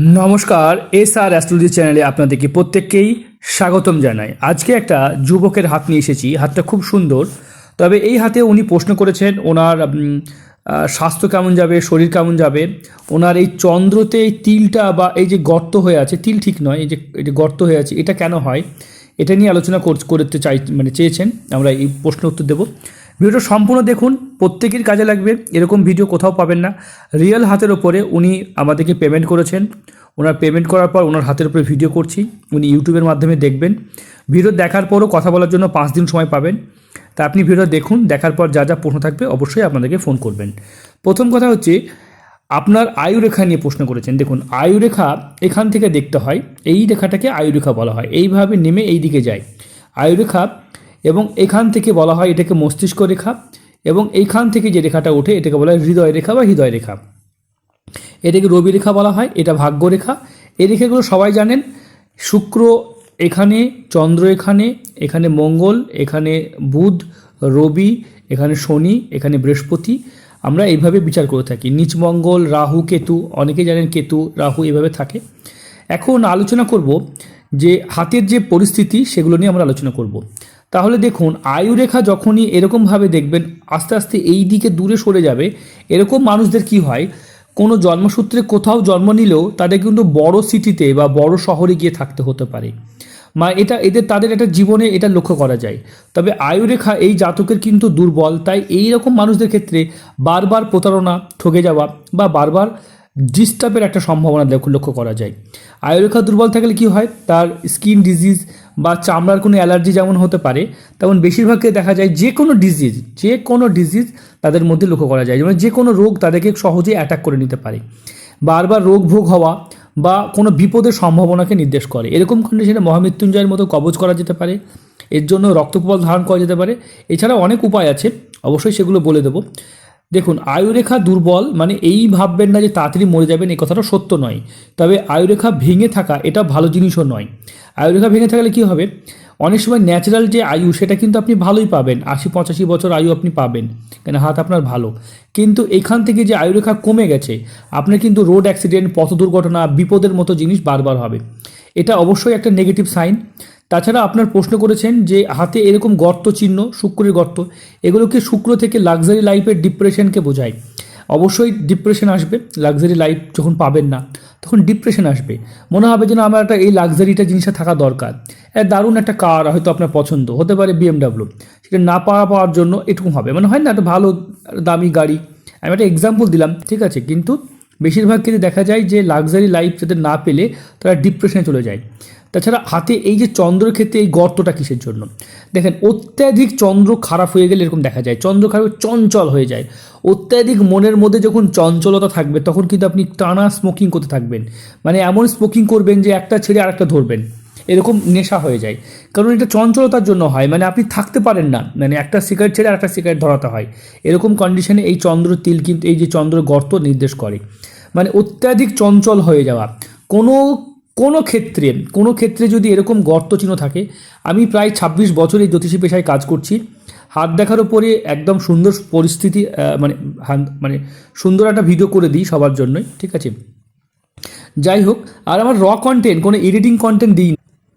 নমস্কার এস আর অ্যাস্ট্রোলজি চ্যানেলে আপনাদেরকে প্রত্যেককেই স্বাগতম জানাই। আজকে একটা যুবকের হাত নিয়ে এসেছি, হাতটা খুব সুন্দর। তবে এই হাতে উনি প্রশ্ন করেছেন, ওনার স্বাস্থ্য কেমন যাবে, শরীর কেমন যাবে? ওনার এই চন্দ্রতে এই তিলটা বা এই যে গর্ত হয়ে আছে, তিল ঠিক নয়, এই যে যে গর্ত হয়ে আছে, এটা কেন হয়? এটা নিয়ে আলোচনা কর- করতে চাই মানে চেয়েছেন, আমরা এই প্রশ্ন উত্তর দেবো। ভিডিওটা সম্পূর্ণ দেখুন, প্রত্যেকের কাজে লাগবে, এরকম ভিডিও কোথাও পাবেন না। রিয়েল হাতের ওপরে উনি আমাদেরকে পেমেন্ট করেছেন। ওনার পেমেন্ট করার পর ওনার হাতের উপরে ভিডিও করছি, উনি ইউটিউবের মাধ্যমে দেখবেন। ভিডিও দেখার পরও কথা বলার জন্য পাঁচ দিন সময় পাবেন। তা আপনি ভিডিও দেখুন, দেখার পর যা যা প্রশ্ন থাকবে অবশ্যই আপনাদেরকে ফোন করবেন। প্রথম কথা হচ্ছে, আপনার আয়ুরেখা নিয়ে প্রশ্ন করেছেন। দেখুন আয়ুরেখা এখান থেকে দেখতে হয়, এই রেখাটাকে আয়ুরেখা বলা হয়। এইভাবে নেমে এই দিকে যায় আয়ুরেখা এবং এখান থেকে বলা হয় এটাকে মস্তিষ্ক রেখা এবং এইখান থেকে যে রেখাটা ওঠে এটাকে বলা হয় হৃদয় রেখা বা হৃদয় রেখা। এটাকে রবি রেখা বলা হয়, এটা ভাগ্য রেখা। এই রেখাগুলো সবাই জানেন, শুক্র এখানে, চন্দ্র এখানে এখানে মঙ্গল, এখানে বুধ, রবি, এখানে শনি, এখানে বৃহস্পতি। আমরা এইভাবে বিচার করে থাকি। নিচ মঙ্গল, রাহু, কেতু, অনেকেই জানেন কেতু, রাহু এভাবে থাকে। এখন আলোচনা করব যে হাতের যে পরিস্থিতি সেগুলো নিয়ে আমরা আলোচনা করব। তাহলে দেখুন আয়ুরেখা যখনই এরকমভাবে দেখবেন, আস্তে আস্তে এই দিকে দূরে সরে যাবে, এরকম মানুষদের কি হয়? কোনো জন্মসূত্রে কোথাও জন্ম নিলেও তাদের কিন্তু বড় সিটিতে বা বড় শহরে গিয়ে থাকতে হতে পারে। মা, এটা, এদের, তাদের একটা জীবনে এটা লক্ষ্য করা যায়। তবে আয়ুরেখা এই জাতকের কিন্তু দুর্বল, তাই এই রকম মানুষদের ক্ষেত্রে বারবার প্রতারণা ঠকে যাওয়া বা বারবার ডিস্টার্বের একটা সম্ভাবনা লক্ষ্য করা যায়। আয়ুরেখা দুর্বল থাকলে কি হয়? তার স্কিন ডিজিজ বা চামড়ার কোনো অ্যালার্জি যেমন হতে পারে, তেমন বেশিরভাগকে দেখা যায় যে কোনো ডিজিজ যে কোনো ডিজিজ তাদের মধ্যে লক্ষ্য করা যায়। যেমন যে কোনো রোগ তাদেরকে সহজেই অ্যাটাক করে নিতে পারে। বারবার রোগ ভোগ হওয়া বা কোনো বিপদের সম্ভাবনাকে নির্দেশ করে। এরকম কন্ডিশনে মহামৃত্যুঞ্জয়ের মতো কবজ করা যেতে পারে। এর জন্য রক্তপ্রবাল ধারণ করা যেতে পারে। এছাড়া অনেক উপায় আছে। অবশ্যই সেগুলো বলে দেবো। দেখুন, আয়ুরেখা দুর্বল মানে এই ভাববেন না যে তাড়াতাড়ি মরে যাবেন, এই কথাটা সত্য নয়। তবে আয়ুরেখা ভেঙে থাকা এটা ভালো জিনিসও নয়। আয়ুরেখা ভেঙে থাকলে কি হবে? অনেক সময় ন্যাচারাল যে আয়ু, সেটা কিন্তু আপনি ভালোই পাবেন। আশি, পঁচাশি বছর আয়ু আপনি পাবেন, কেন হাত আপনার ভালো। কিন্তু এখান থেকে যে আয়ুরেখা কমে গেছে, আপনার কিন্তু রোড অ্যাক্সিডেন্ট পথ দুর্ঘটনা, বিপদের মতো জিনিস বারবার হবে। এটা অবশ্যই একটা নেগেটিভ সাইন তাছাড়া আপনার প্রশ্ন করেছেন যে হাতে এরকম গর্ত চিহ্ন, শুক্রের গর্ত, এগুলোকে শুক্র থেকে লাক্সারি লাইফের ডিপ্রেশনকে বোঝায়। অবশ্যই ডিপ্রেশন আসবে লাক্সারি লাইফ যখন পাবেন না, তখন ডিপ্রেশন আসবে। মনে হবে যেন আমার একটা এই লাক্সারিটা জিনিসটা থাকা দরকার। দারুণ একটা কার হয়তো আপনার পছন্দ, হতে পারে বিএমডাব্লিউ সেটা না পাওয়া পাওয়ার জন্য এটুকু হবে। মানে হয় না, একটা ভালো, দামি গাড়ি। আমি একটা এক্সাম্পল দিলাম, ঠিক আছে? কিন্তু বেশিরভাগ ক্ষেত্রে দেখা যায় যে লাক্সারি লাইফ যাদের না পেলে তারা ডিপ্রেশনে চলে যায়। তাছাড়া হাতে এই যে চন্দ্র ক্ষেত্রে এই গর্তটা কিসের জন্য? দেখেন, অত্যাধিক চন্দ্র খারাপ হয়ে গেলে এরকম দেখা যায়। চন্দ্র খারাপ চঞ্চল হয়ে যায়। অত্যাধিক মনের মধ্যে যখন চঞ্চলতা থাকবে, তখন কিন্তু আপনি টানা স্মোকিং করতে থাকবেন। মানে এমন স্মোকিং করবেন যে একটা ছেড়ে আরেকটা ধরবেন। এরকম নেশা হয়ে যায়। কারণ এটা চঞ্চলতার জন্য হয় মানে আপনি থাকতে পারেন না। মানে একটা সিগারেট ছেড়ে আরেকটা সিগারেট ধরাতে হয়। এরকম কন্ডিশনে এই চন্দ্র তিল কিন্তু, এই যে চন্দ্র গর্ত নির্দেশ করে। মানে অত্যাধিক চঞ্চল হয়ে যাওয়া। কোনো কোনো ক্ষেত্রে কোনো ক্ষেত্রে যদি এরকম গর্ত চিহ্ন থাকে, আমি প্রায় ছাব্বিশ বছর এই জ্যোতিষী পেশায় কাজ করছি। হাত দেখার উপরে একদম সুন্দর পরিস্থিতি মানে মানে সুন্দর একটা ভিডিও করে দিই সবার জন্যই, ঠিক আছে? যাই হোক, আর আমার র কন্টেন্ট কোনো এডিটিং কন্টেন্ট দিই।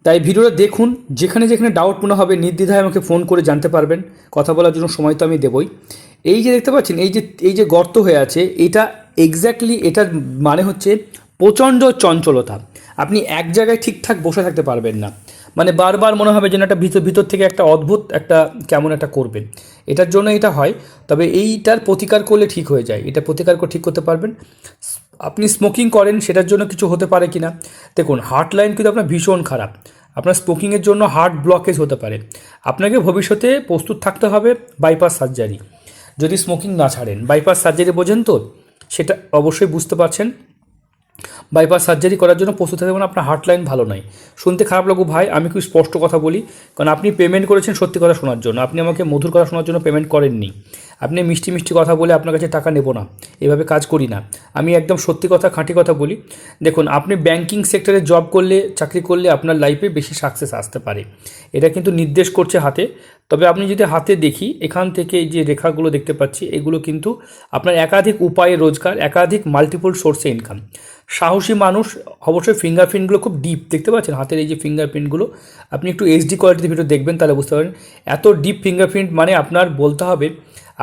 তাই ভিডিওটা দেখুন, যেখানে যেখানে ডাউট মনে হবে, নির্দ্বিধায় আমাকে ফোন করে জানতে পারবেন, কথা বলার জন্য সময় তো আমি দেবই। এই যে দেখতে পাচ্ছেন, এই যে এই যে গর্ত হয়ে আছে, এটা এক্স্যাক্টলি এটার মানে হচ্ছে প্রচণ্ড চঞ্চলতা। আপনি এক জায়গায় ঠিকঠাক বসে থাকতে পারবেন না। মানে বারবার মনে হবে যেন একটা ভিতর ভিতর থেকে একটা অদ্ভুত একটা, কেমন একটা করবেন এটার জন্য এটা হয়, তবে এইটার প্রতিকার করলে ঠিক হয়ে যায়। এটা প্রতিকার করে ঠিক করতে পারবেন। আপনি স্মোকিং করেন, সেটার জন্য কিছু হতে পারে কি না দেখুন হার্ট লাইন কিন্তু আপনার ভীষণ খারাপ। আপনার স্মোকিংয়ের জন্য হার্ট ব্লকেজ হতে পারে। আপনাকে ভবিষ্যতে প্রস্তুত থাকতে হবে বাইপাস সার্জারি যদি স্মোকিং না ছাড়েন বাইপাস সার্জারি বোঝেন তো? সেটা অবশ্যই বুঝতে পারছেন। বাইপাস সার্জারি করার জন্য প্রস্তুত থাকতে মানে আপনার হার্ট লাইন ভালো নয়। শুনতে খারাপ লাগু ভাই, আমি খুব স্পষ্ট কথা বলি। কারণ আপনি পেমেন্ট করেছেন সত্যি কথা শোনার জন্য। আপনি আমাকে মধুর কথা শোনার জন্য পেমেন্ট করেননি। আপনি মিষ্টি মিষ্টি কথা বলে আপনার কাছে টাকা নেব না, এভাবে কাজ করি না। আমি একদম সত্যি কথা, খাঁটি কথা বলি। দেখুন, আপনি ব্যাংকিং সেক্টরে জব করলে, চাকরি করলে আপনার লাইফে বেশি সাকসেস আসতে পারে। এটা কিন্তু নির্দেশ করছে হাতে। তবে আপনি যদি হাতে দেখি, এখান থেকে যে রেখাগুলো দেখতে পাচ্ছি, এগুলো কিন্তু আপনার একাধিক উপায়ে রোজগার, একাধিক মাল্টিপল সোর্সে ইনকাম সাহসী মানুষ, অবশ্যই ফিঙ্গারপ্রিন্টগুলো খুব ডিপ দেখতে পাচ্ছেন, হাতের এই যে ফিঙ্গারপ্রিন্টগুলো আপনি একটু এইচডি কোয়ালিটির ভিডিও দেখবেন, তাহলে বুঝতে পারেন এত ডিপ ফিঙ্গারপ্রিন্ট মানে আপনার বলতে হবে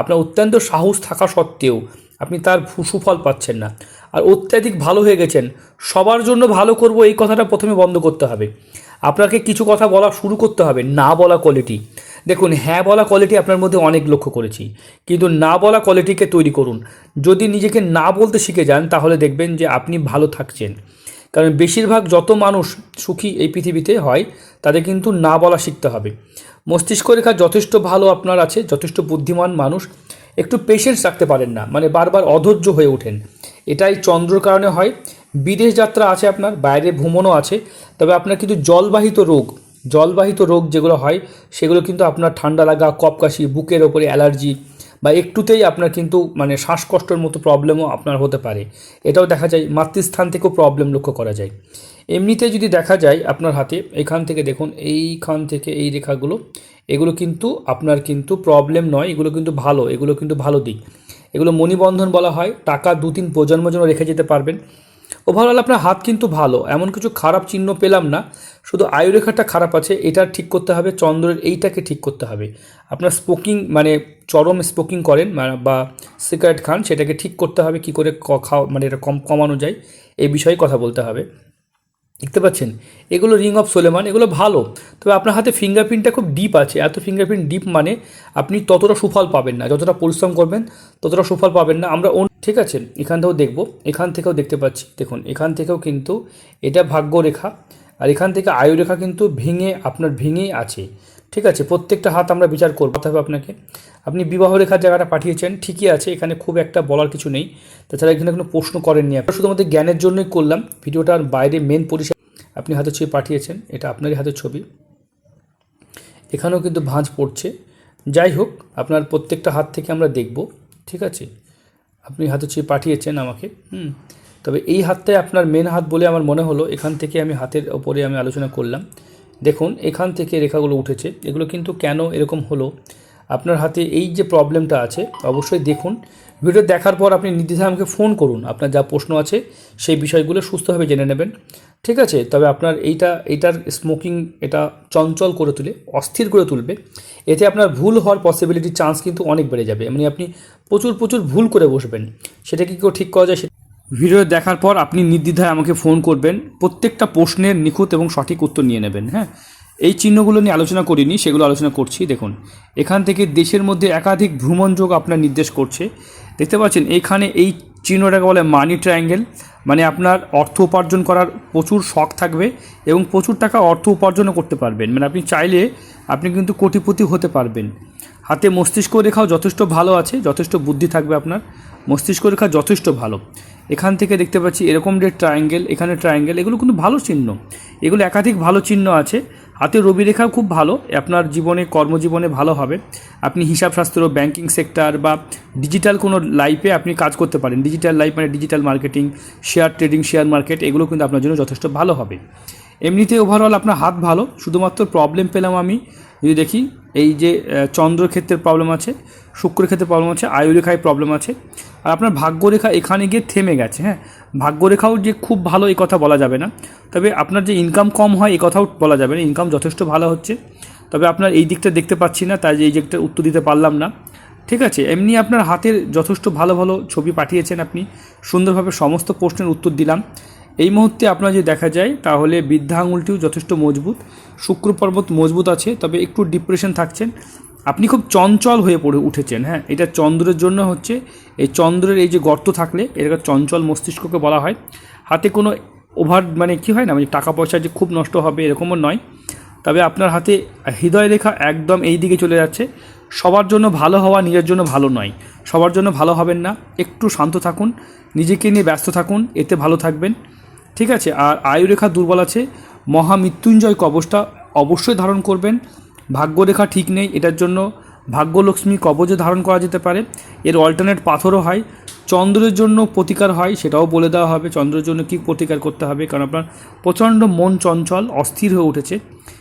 আপনার অত্যন্ত সাহস থাকা সত্ত্বেও আপনি তার সুফল পাচ্ছেন না। আর অত্যাধিক ভালো হয়ে গেছেন, সবার জন্য ভালো করব এই কথাটা প্রথমে বন্ধ করতে হবে। আপনাকে কিছু কথা বলা শুরু করতে হবে, না বলা কোয়ালিটি দেখুন হ্যাঁ বলা কোয়ালিটি আপনার মধ্যে অনেক লক্ষ্য করেছি। কিন্তু না বলা কোয়ালিটিকে তৈরি করুন। যদি নিজেকে না বলতে শিখে যান, তাহলে দেখবেন যে আপনি ভালো থাকছেন। কারণ বেশিরভাগ যত মানুষ সুখী এই পৃথিবীতে হয়, তাদের কিন্তু না বলা শিখতে হবে। মস্তিষ্ক রেখা যথেষ্ট ভালো আপনার আছে, যথেষ্ট বুদ্ধিমান মানুষ। একটু পেশেন্স রাখতে পারেন না মানে বারবার অধৈর্য হয়ে ওঠেন। এটাই চন্দ্রর কারণে হয়। বিদেশ যাত্রা আছে আপনার, বাইরে ভ্রমণও আছে, তবে আপনার কিন্তু জলবাহিত রোগ জলবাহিত রোগ যেগুলো হয়, সেগুলো কিন্তু আপনার ঠান্ডা লাগা কপকাশি বুকের ওপরে অ্যালার্জি বা একটুতেই আপনার কিন্তু মানে শ্বাসকষ্টের মতো প্রবলেমও আপনার হতে পারে। এটাও দেখা যায়, মাতৃস্থান থেকেও প্রবলেম লক্ষ্য করা যায়। এমনিতে যদি দেখা যায় আপনার হাতে, এখান থেকে দেখুন, এইখান থেকে এই রেখাগুলো, এগুলো কিন্তু আপনার কিন্তু প্রবলেম নয়, এগুলো কিন্তু ভালো, এগুলো কিন্তু ভালো দিক। এগুলো মণিবন্ধন বলা হয়, টাকা দু তিন প্রজন্মের জন্য রেখে যেতে পারবেন। ওভারঅল আপনার হাত কিন্তু ভালো, এমন কিছু খারাপ চিহ্ন পেলাম না, শুধু আয়ুরেখাটা খারাপ আছে, এটা ঠিক করতে হবে, চন্দ্রের এইটাকে ঠিক করতে হবে। আপনার স্পোকিং মানে চরম স্পোকিং করেন বা সিগারেট খান, সেটাকে ঠিক করতে হবে, কি করে খাওয়া মানে এটা কম, কমানো যায়, এই বিষয়ে কথা বলতে হবে। দেখতে পাচ্ছেন? এগুলো রিং অফ সোলেমান, এগুলো ভালো। তবে আপনার হাতে ফিঙ্গারপ্রিন্টটা খুব ডিপ আছে। এত ফিঙ্গারপ্রিন্ট ডিপ মানে আপনি ততটা সুফল পাবেন না। যতটা পরিশ্রম করবেন, ততটা সুফল পাবেন না। আমরা ঠিক আছে, এখান থেকেও দেখব। এখান থেকেও দেখতে পাচ্ছি। দেখুন, এখান থেকেও কিন্তু এটা ভাগ্যরেখা। আর এখান থেকে আয়ু রেখা কিন্তু ভেঙে, আপনার ভেঙেই আছে। ঠিক আছে, প্রত্যেকটা হাত আমরা বিচার করব। হবে আপনাকে, আপনি বিবাহ রেখার জায়গাটা পাঠিয়েছেন, ঠিকই আছে, এখানে খুব একটা বলার কিছু নেই। তাছাড়া এখানে কোনো প্রশ্ন করেননি আপনার শুধুমাত্র জ্ঞানের জন্যই করলাম ভিডিওটার বাইরে মেন পরিষেবা আপনি হাতে ছবি পাঠিয়েছেন, এটা আপনারই হাতের ছবি। এখানেও কিন্তু ভাঁজ পড়ছে। যাই হোক, আপনার প্রত্যেকটা হাত থেকে আমরা দেখব, ঠিক আছে? আপনি হাতে ছবি পাঠিয়েছেন আমাকে, হুম। তবে এই হাতটাই আপনার মেন হাত বলে আমার মনে হলো। এখান থেকে আমি হাতের ওপরে আমি আলোচনা করলাম। দেখুন, এখান থেকে রেখাগুলো উঠেছে। এগুলো কিন্তু কেন এরকম হলো? আপনার হাতে এই যে প্রবলেমটা আছে, অবশ্যই দেখুন। ভিডিও দেখার পর আপনি নির্দ্বিধায় আমাকে ফোন করুন। আপনার যা প্রশ্ন আছে, সেই বিষয়গুলো সুস্থভাবে জেনে নেবেন। ঠিক আছে? তবে আপনার এইটা, এইটার স্মোকিং এটা চঞ্চল করে তুলে, অস্থির করে তুলবে। এতে আপনার ভুল হওয়ার পসিবিলিটি চান্স কিন্তু অনেক বেড়ে যাবে। মানে আপনি প্রচুর প্রচুর ভুল করে বসবেন। সেটা কি কেউ ঠিক করা যায়? ভিডিও দেখার পর আপনি নির্দ্বিধায় আমাকে ফোন করবেন, প্রত্যেকটা প্রশ্নের নিখুঁত এবং সঠিক উত্তর নিয়ে নেবেন হ্যাঁ? এই চিহ্নগুলো নিয়ে আলোচনা করিনি, সেগুলো আলোচনা করছি, দেখুন। এখান থেকে দেশের মধ্যে একাধিক ভ্রমণযোগ আপনার নির্দেশ করছে। দেখতে পাচ্ছেন এইখানে এই চিহ্নটাকে বলে মানি ট্রায়াঙ্গেল মানে আপনার অর্থ উপার্জন করার প্রচুর শখ থাকবে এবং প্রচুর টাকা অর্থ উপার্জনও করতে পারবেন। মানে আপনি চাইলে আপনি কিন্তু কোটিপতি হতে পারবেন। হাতে মস্তিষ্ক রেখাও যথেষ্ট ভালো আছে, যথেষ্ট বুদ্ধি থাকবে আপনার। মস্তিষ্ক রেখা যথেষ্ট ভালো। এখান থেকে দেখতে পাচ্ছি এরকম যে ট্রায়াঙ্গেল এখানে ট্রায়াঙ্গেল এগুলো কিন্তু ভালো চিহ্ন। এগুলো একাধিক ভালো চিহ্ন আছে। হাতে রবি রেখাও খুব ভালো। আপনার জীবনে, কর্মজীবনে ভালো হবে। আপনি হিসাবশাস্ত্র ব্যাংকিং সেক্টর বা ডিজিটাল কোনো লাইফে আপনি কাজ করতে পারেন। ডিজিটাল লাইফ মানে digital marketing share trading share market এগুলো কিন্তু আপনার জন্য যথেষ্ট ভালো হবে। এমনিতে ওভারঅল আপনার হাত ভালো শুধুমাত্র প্রবলেম পেলাম আমি যদি দেখি এই যে আহ, চন্দ্র ক্ষেত্রে প্রবলেম আছে শুক্র ক্ষেত্রে প্রবলেম আছে আয়ুরেখায় প্রবলেম আছে আর আপনার ভাগ্যরেখা এখানে গিয়ে থেমে গেছে হ্যাঁ? ভাগ্যরেখাও যে খুব ভালো এই কথা বলা যাবে না তবে আপনার যে ইনকাম কম হয় এই কথাও বলা যাবে না ইনকাম যথেষ্ট ভালো হচ্ছে তবে আপনার এই দিকটা দেখতে পাচ্ছি না তাই যে এই দিকটা উত্তর দিতে পারলাম না ঠিক আছে? এমনি আপনার হাতের যথেষ্ট ভালো ভালো ছবি পাঠিয়েছেন আপনি সুন্দরভাবে সমস্ত প্রশ্নের উত্তর দিলাম এই মুহূর্তে আপনার যে দেখা যায়, তাহলে বৃদ্ধা আঙুলটিও যথেষ্ট মজবুত। শুক্র পর্বত মজবুত আছে, তবে একটু ডিপ্রেশন থাকছেন। আপনি খুব চঞ্চল হয়ে পড়ে উঠেছেন হ্যাঁ? এটা চন্দ্রের জন্য হচ্ছে, এই চন্দ্রের এই যে গর্ত থাকলে, এটাকে চঞ্চল মস্তিষ্ককে বলা হয়। হাতে কোনো ওভার মানে কি হয় না মানে টাকা পয়সা যে খুব নষ্ট হবে, এরকমও নয়। তবে আপনার হাতে হৃদয় রেখা একদম এই দিকে চলে যাচ্ছে। সবার জন্য ভালো হওয়া নিজের জন্য ভালো নয়। সবার জন্য ভালো হবেন না, একটু শান্ত থাকুন, নিজেকে নিয়ে ব্যস্ত থাকুন, এতে ভালো থাকবেন। ঠিক আছে, আর আয়ুরেখা দুর্বল আছে। মহামৃত্যুঞ্জয় কবচটা অবশ্যই ধারণ করবেন। ভাগ্যরেখা ঠিক নেই, এটার জন্য ভাগ্যলক্ষ্মী কবচও ধারণ করা যেতে পারে। এর অল্টারনেট পাথরও হয়। চন্দ্রের জন্য প্রতিকার হয়, সেটাও বলে দেওয়া হবে। চন্দ্রের জন্য কী প্রতিকার করতে হবে? কারণ আপনার প্রচণ্ড মন চঞ্চল, অস্থির হয়ে উঠেছে।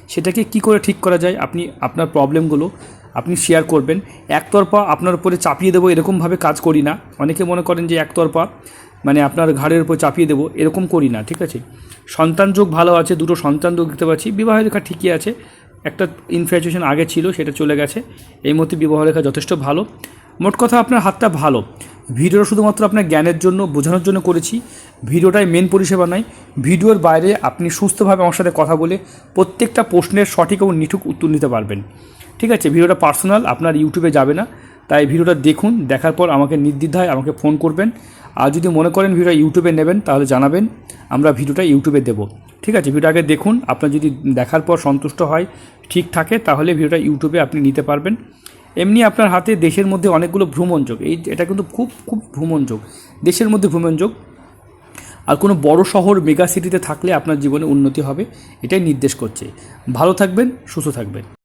সেটাকে কি করে ঠিক করা যায়? আপনি, আপনার প্রবলেমগুলো আপনি শেয়ার করবেন। একতরফা আপনার উপরে চাপিয়ে দেবো, এরকমভাবে কাজ করি না। অনেকে মনে করেন যে একতরফা। মানে আপনার ঘাড়ের উপর চাপিয়ে দেবো, এরকম করি না, ঠিক আছে? সন্তান যোগ ভালো আছে, দুটো সন্তান যোগ দেখতে পাচ্ছি, বিবাহ রেখা ঠিকই আছে, একটা ইনফ্যাচুয়েশন আগে ছিল, সেটা চলে গেছে, এই মুহূর্তে বিবাহ রেখা যথেষ্ট ভালো। মোট কথা আপনার হাতটা ভালো, ভিডিওটা শুধুমাত্র আপনার জ্ঞানের জন্য, বোঝানোর জন্য করেছি, ভিডিওটাই মেন পরিষেবা নয়, ভিডিওর বাইরে আপনি সুস্থভাবে আমার সাথে কথা বলে প্রত্যেকটা প্রশ্নের সঠিক এবং নিঠুক উত্তর নিতে পারবেন, ঠিক আছে? ভিডিওটা পার্সোনাল আপনার ইউটিউবে যাবে না তাই ভিডিওটা দেখুন, দেখার পর আমাকে নির্দ্বিধায় আমাকে ফোন করবেন। আর যদি মনে করেন ভিডিওটা ইউটিউবে নেবেন, তাহলে জানাবেন, আমরা ভিডিওটা ইউটিউবে দেবো। ঠিক আছে, ভিডিওটা আগে দেখুন, আপনার যদি দেখার পর সন্তুষ্ট হয়, ঠিক থাকে, তাহলে ভিডিওটা ইউটিউবে আপনি নিতে পারবেন। এমনি আপনার হাতে দেশের মধ্যে অনেকগুলো ভ্রমণযোগ, এই এটা কিন্তু খুব খুব ভ্রমণযোগ, দেশের মধ্যে ভ্রমণযোগ। আর কোনো বড় শহর, মেগা সিটিতে থাকলে আপনার জীবনে উন্নতি হবে, এটাই নির্দেশ করছে। ভালো থাকবেন, সুস্থ থাকবেন।